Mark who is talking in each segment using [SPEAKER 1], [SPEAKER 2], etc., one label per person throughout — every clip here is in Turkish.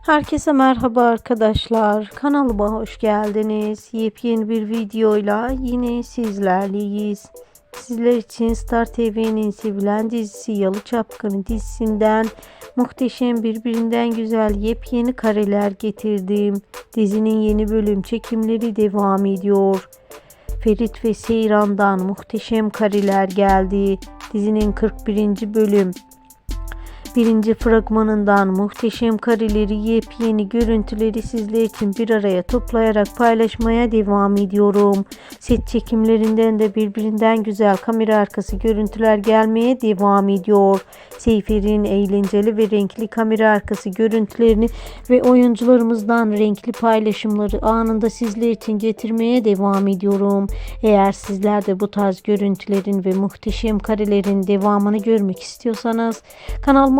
[SPEAKER 1] Herkese merhaba arkadaşlar. Kanalıma hoş geldiniz. Yepyeni bir videoyla yine sizlerleyiz. Sizler için Star TV'nin sevilen dizisi Yalı Çapkını dizisinden muhteşem birbirinden güzel yepyeni kareler getirdim. Dizinin yeni bölüm çekimleri devam ediyor. Ferit ve Seyran'dan muhteşem kareler geldi. Dizinin 41. bölüm Birinci fragmanından muhteşem kareleri, yepyeni görüntüleri sizler için bir araya toplayarak paylaşmaya devam ediyorum. Set çekimlerinden de birbirinden güzel kamera arkası görüntüler gelmeye devam ediyor. Seyfer'in eğlenceli ve renkli kamera arkası görüntülerini ve oyuncularımızdan renkli paylaşımları anında sizler için getirmeye devam ediyorum. Eğer sizler de bu tarz görüntülerin ve muhteşem karelerin devamını görmek istiyorsanız kanalıma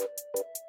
[SPEAKER 1] Thank you.